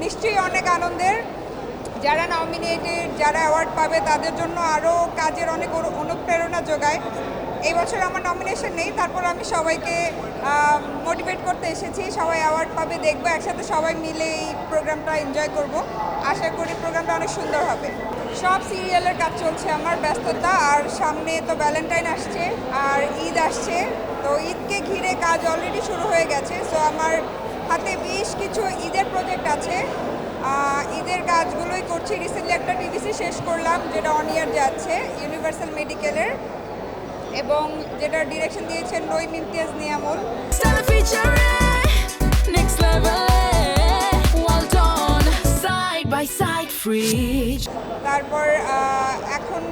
নিশ্চয়ই অনেক আনন্দের। যারা নমিনেটেড যারা অ্যাওয়ার্ড পাবে, তাদের জন্য আরও কাজের অনেক অনু- অনুপ্রেরণা যোগায়। এই বছর আমার নমিনেশন নেই, তারপর আমি সবাইকে মোটিভেট করতে এসেছি, সবাই অ্যাওয়ার্ড পাবে, দেখব, একসাথে সবাই মিলে এই প্রোগ্রামটা এনজয় করব। আশা করি প্রোগ্রামটা অনেক সুন্দর হবে। সব সিরিয়ালের কাজ চলছে আমার, ব্যস্ততা, আর সামনে তো ভ্যালেন্টাইন আসছে, আর ঈদ আসছে। তো ঈদকে ঘিরে কাজ অলরেডি শুরু হয়ে গেছে সো আমার হাতে বেশ কিছু ঈদের প্রজেক্ট আছে। ঈদের কাজগুলোই করছি। রিসেন্টলি একটা টিভিসি শেষ করলাম যেটা অন ইয়ার যাচ্ছে ইউনিভার্সাল মেডিকেলের এবং যেটা ডিরেকশন দিয়েছেন নইম ইমতিয়াজ নিয়ামুল। Eh? Free. তারপর এখন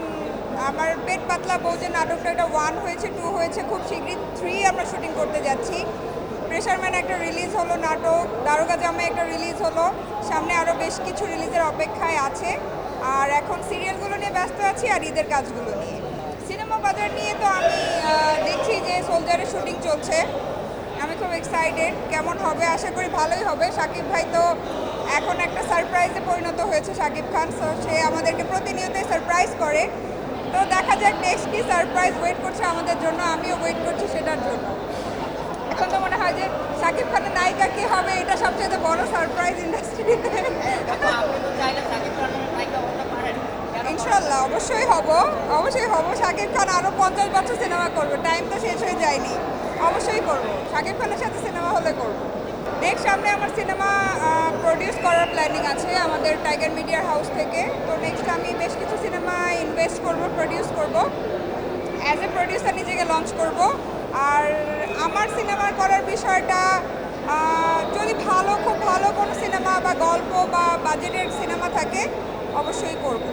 আমার পেট পাতলা বউ যে নাটকটা একটা ওয়ান হয়েছে টু হয়েছে খুব শীঘ্রই থ্রি আমরা শুটিং করতে যাচ্ছি। প্রেশারম্যান একটা রিলিজ হলো, নাটক, দারোগা জামাই একটা রিলিজ হলো, সামনে আরও বেশ কিছু রিলিজের অপেক্ষায় আছে। আর এখন সিরিয়ালগুলো নিয়ে ব্যস্ত আছি আর ঈদের কাজগুলো নিয়ে। সিনেমা বাজার নিয়ে তো আমি দেখছি যে সোলজারের শুটিং চলছে। আমি খুব এক্সাইটেড কেমন হবে? আশা করি ভালোই হবে। সাকিব ভাই তো এখন একটা সারপ্রাইজে পরিণত হয়েছে সাকিব খান। সে আমাদেরকে প্রতিনিয়তই সারপ্রাইজ করে। তো দেখা যাক নেক্সট কি সারপ্রাইজ ওয়েট করছে আমাদের জন্য, আমিও ওয়েট করছি সেটার জন্য। এখন তো মনে হয় যে সাকিব খানের নায়িকা কে হবে, এটা সবচেয়ে বড় সারপ্রাইজ ইন্ডাস্ট্রিতে ইনশাল্লাহ অবশ্যই হব অবশ্যই হব। শাকিব খান আরও পঞ্চাশ বছর সিনেমা করবে টাইম তো শেষ হয়ে যায়নি। অবশ্যই করব শাকিব খানের সাথে সিনেমা হলে করব। নেক্সট সামনে আমার সিনেমা প্রডিউস করার প্ল্যানিং আছে আমাদের টাইগার মিডিয়ার হাউস থেকে। তো নেক্সট আমি বেশ কিছু সিনেমা ইনভেস্ট করব প্রডিউস করব। অ্যাজ এ প্রডিউসার নিজেকে লঞ্চ করব। আর আমার সিনেমা করার বিষয়টা যদি ভালো, খুব ভালো কোনো সিনেমা বা গল্প বা বাজেটের সিনেমা থাকে, অবশ্যই করব।